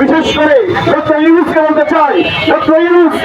বিশেষ করে ডক্টর ইউনুসকে বলতে চাই ডক্টর ইউনুস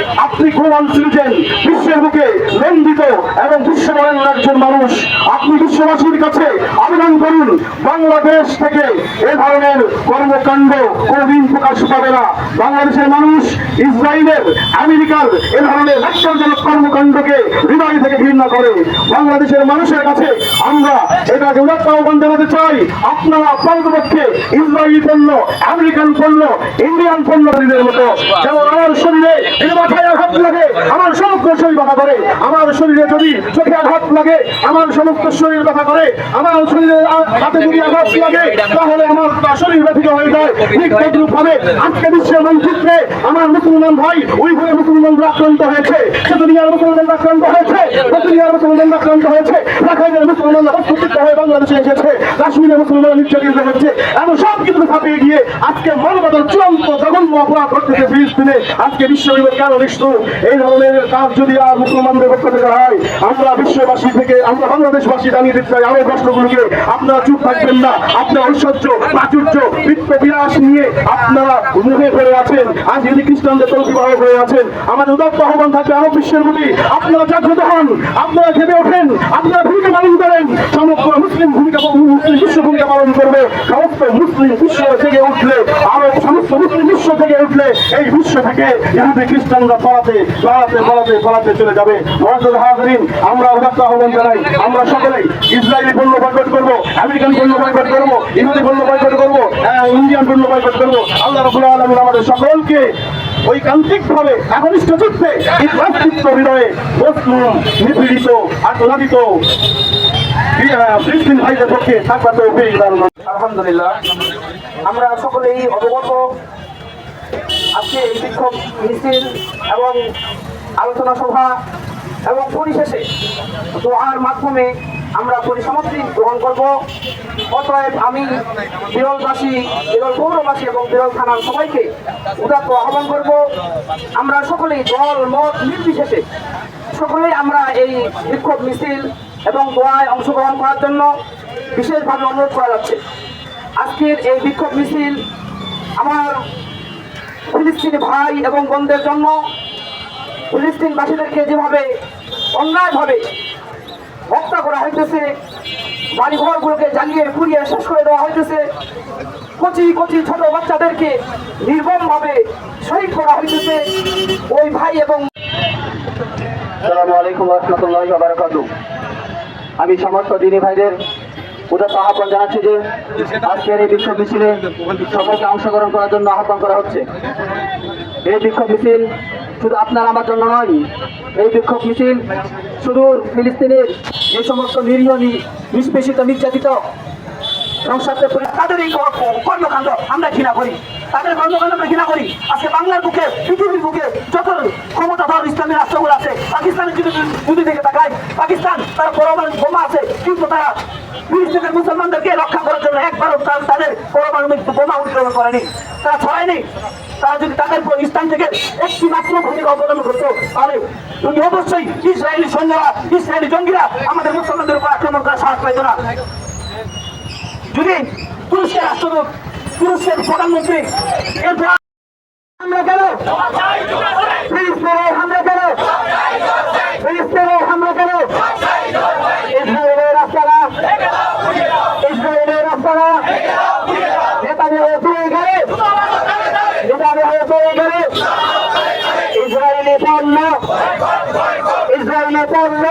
প্রমাণ ছিলেন, বিশ্বের বুকে নন্দিত এবং বিশ্বমানের একজন মানুষ। আপনি বিশ্ববাসীর কাছে আবেদন করুন, বাংলাদেশ থেকে এ ধরনের কর্মকাণ্ড কোনদিন প্রকাশ পাবে না। বাংলাদেশের মানুষ, ইসরায়েলের, আমেরিকার এ ধরনের লক্ষণজনক কর্মকাণ্ডকে হৃদয় থেকে ঘৃণা করে। বাংলাদেশের মানুষের কাছে আমরা এটাকে উদাত্ত আহ্বান জানাতে চাই, আপনারা পাল্টপক্ষে ইসরায়েলি পণ্য, আমেরিকান পণ্য, ইন্ডিয়ান পণ্যের মতো যেমন আমার শরীরে মাথায় আঘাত লাগে আমার সমগ্র শরীর ব্যথা করে। আমার শরীরে যদি চোখে আঘাত লাগে, আমার সমস্ত শরীর ব্যথা করে। আমার শরীরে হাতে যদি আঘাত লাগে, তাহলে আমার শরীর ব্যথিত হয়ে যায়। ঠিক তদ্রুপ ভাবে আজকে বিশ্বের মানচিত্রে আমার মুসলমান ভাই ওই ঘরে মুসলমানরা আক্রান্ত হয়েছে। সে দুনিয়ার মুসলমানরা আক্রান্ত হয়েছে দুনিয়ার মুসলমানরা আক্রান্ত হয়েছে। রাখাইনের মুসলমানরা প্রস্তুত হয়ে বাংলাদেশে এসেছে, কাশ্মীরের মুসলমানরা নির্যাতিত হচ্ছে এমন সব কিছু ছাপিয়ে গিয়ে আজকে মানবতার চূড়ান্ত জঘন্য অপরাধ করতেছে ফিলিস্তিনে। আজকে বিশ্ব কেন নিষ্ঠুর। এই ধরনের কাজ যদি আর মুসলমানদের পক্ষ থেকে হয়, আমরা বিশ্ববাসী থেকে, আমরা বাংলাদেশবাসী জানিয়ে দিতে চাই আমার প্রশ্নগুলোকে আপনারা চুপ থাকবেন না, আপনার ঐশ্বর্য, প্রাচুর্য বৃত্ত বিলাস নিয়ে আপনারা মুখে করে আছেন আজ যদি খ্রিস্টানদের তলবিবাহ হয়ে আছেন, আমাদের উদাত্ত আহ্বান থাকবে, আরব বিশ্বের প্রতি আপনারা জাগ্রত হন, আপনারা খেপে ওঠেন, আপনারা ভূমিকা পালন করেন, সমগ্র মুসলিম ভূমিকা মুসলিম বিশ্ব ভূমিকা পালন করবে, সমস্ত মুসলিম বিশ্ব থেকে উঠলে, আরব সমস্ত মুসলিম বিশ্ব থেকে উঠলে, এই বিশ্ব থেকে ইহুদি খ্রিস্টানরা পড়াতে পড়াতে পড়াতে পড়াতে চলে যাবে। মহাজুল হাজরিন, আমরা উদাত্ত আহ্বান জানাই। আমরা সকলেই ইসরায়েলি পণ্য বয়কট করব, আমেরিকান পণ্য বয়কট করব, ইহুদি পণ্য বয়কট করব ইন্ডিয়ান পণ্য বয়কট করব। আল্লাহ রবুল আলমিন আমাদের সকলকে ঐকান্তিক ভাবে একনিষ্ঠ চিত্তে ইসলামচিত্ত হৃদয়ে মুসলিম, নিপীড়িত আত্মনাদিত আলহামদুলিল্লাহ। আমরা সকলেই অবগত আজকে এই বিক্ষোভ মিছিল এবং আলোচনা সভা এবং পরিশেষে দোয়ার মাধ্যমে আমরা পরিসমাপ্তি গ্রহণ করব। অতএব আমি বিরলবাসী, বিরল পৌরবাসী এবং বিরল থানার সবাইকে উদাত্ত আহ্বান করব। আমরা সকলেই দল, মত নির্বিশেষে সকলেই আমরা এই বিক্ষোভ মিছিল এবং দোয়ায় অংশগ্রহণ করার জন্য বিশেষভাবে অনুরোধ করা যাচ্ছে। আজকের এই বিক্ষোভ মিছিল আমার ফিলিস্তিনি ভাই এবং বোনদের জন্য ফিলিস্তিনবাসীদেরকে যেভাবে অন্যায়ভাবে হত্যা করা হইতেছে, বাড়িঘরগুলোকে জ্বালিয়ে পুড়িয়ে শেষ করে দেওয়া হইতেছে কচি কচি ছোট বাচ্চাদেরকে নির্মমভাবে শহীদ করা হইতেছে, ওই ভাই এবং আসসালামু আলাইকুম রহমতুল্লাহ আমি সমস্ত দিনী ভাইদের উদার আহ্বান জানাচ্ছি যে আজকের এই বিক্ষোভ মিছিলে সকলকে অংশগ্রহণ করার জন্য আহ্বান করা হচ্ছে। এই বিক্ষোভ মিছিল শুধু আপনার আমার জন্য নয়, এই বিক্ষোভ মিছিল শুধু ফিলিস্তিনের যে সমস্ত নিরীহ নিষ্পেষিত, নির্যাতিত তাদের এই কর্মকাণ্ড আমরা ঘৃণা করি। তাদের কর্মকাণ্ড ঘৃণা করি। আজকে বাংলার বুকে, পৃথিবীর বুকে যত ক্ষমতাধর ইসলামী রাষ্ট্রগুলো আছে, পাকিস্তানের যদি থেকে তাকায় পাকিস্তান তার পরমাণু বোমা আছে, কিন্তু তারা ফিলিস্তিনের মুসলমানদেরকে রক্ষা করার জন্য একবারও তাদের পরমাণবিক বোমা উৎপাদন করেনি। তারা ছড়ায়নি। তারা যদি তাদের ইসলাম থেকে একটি মাত্র ভূমিকা অবলম্বন করতো, তাহলে অবশ্যই ইসরায়েলি সৈন্যরা, ইসরায়েলি জঙ্গিরা আমাদের মুসলমানদের উপর আক্রমণ করার সাহস পাইত না। যদি তুরস্কের রাষ্ট্রদূত, তুরস্কের প্রধানমন্ত্রী হামলা গেল ফিলিস্তিনে হামলা গেল ফিলিস্তিনে হামলা গেল ইসরায়েলের রাস্তারা ইসরায়েলের রাস্তারা নেতাদের হয়ে চলে গেলে নেতাদের হয়ে চলে গেলে ইসরায়েলি পণ্য ইসরায়েলি পণ্য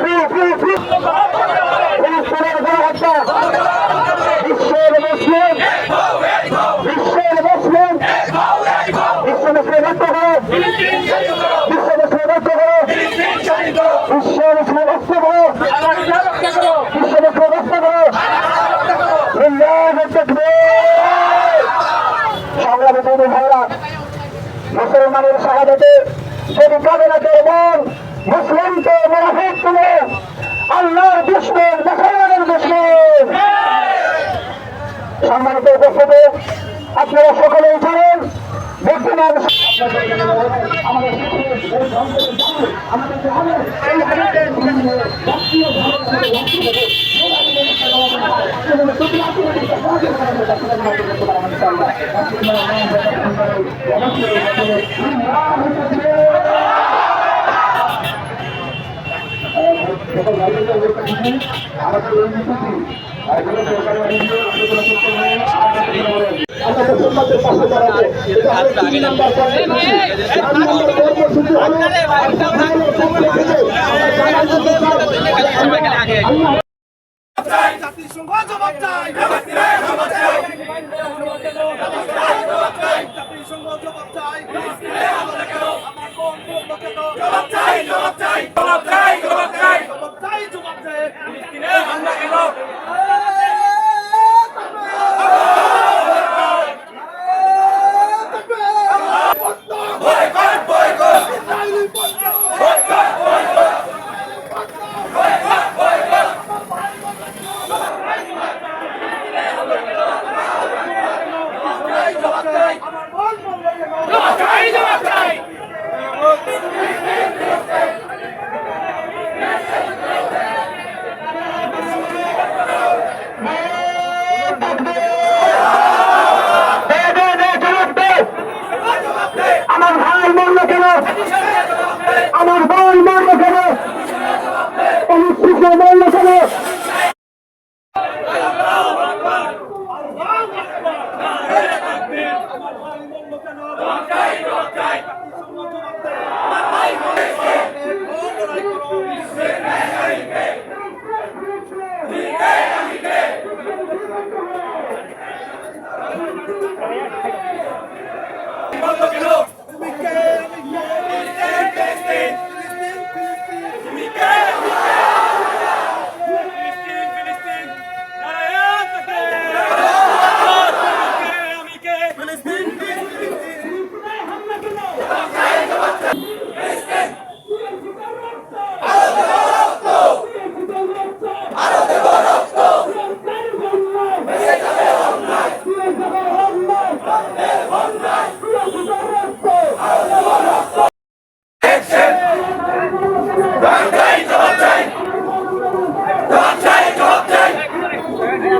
ফ্রি ফ্রি ফ্রি ফিলিস্তিনের গণহত্যা বিশ্বের মুসলিম বিশ্বের মুসলিম বিশ্ব মুসলিম রক্ত করো বিশ্ব মুসলিম রক্ত করো বিশ্ব মুসলিম রক্ত করো বিশ্ব মুসলিম রক্ত করো লিল্লাহি তাকবীর সংগ্রামী বন্ধু ভাইরা মুসলমানের শাহাদাতে যদি কামনা করবেন মুসলিমকে মুনাফিক তুলে আল্লাহর দুশ্মন মুসলমানের দুশ্মন সম্মানিত উপস্থিতি আপনারা সকলেই জানেন বর্তমান জাতিসংঘ জবাব চাই, জবাব জাতিসংঘ জবাব চাই। আমার কোন জবাব চাই জবাব চাই জবাব চাই জবাব চাই জবাব চাই জবাব চাই হামলা কেন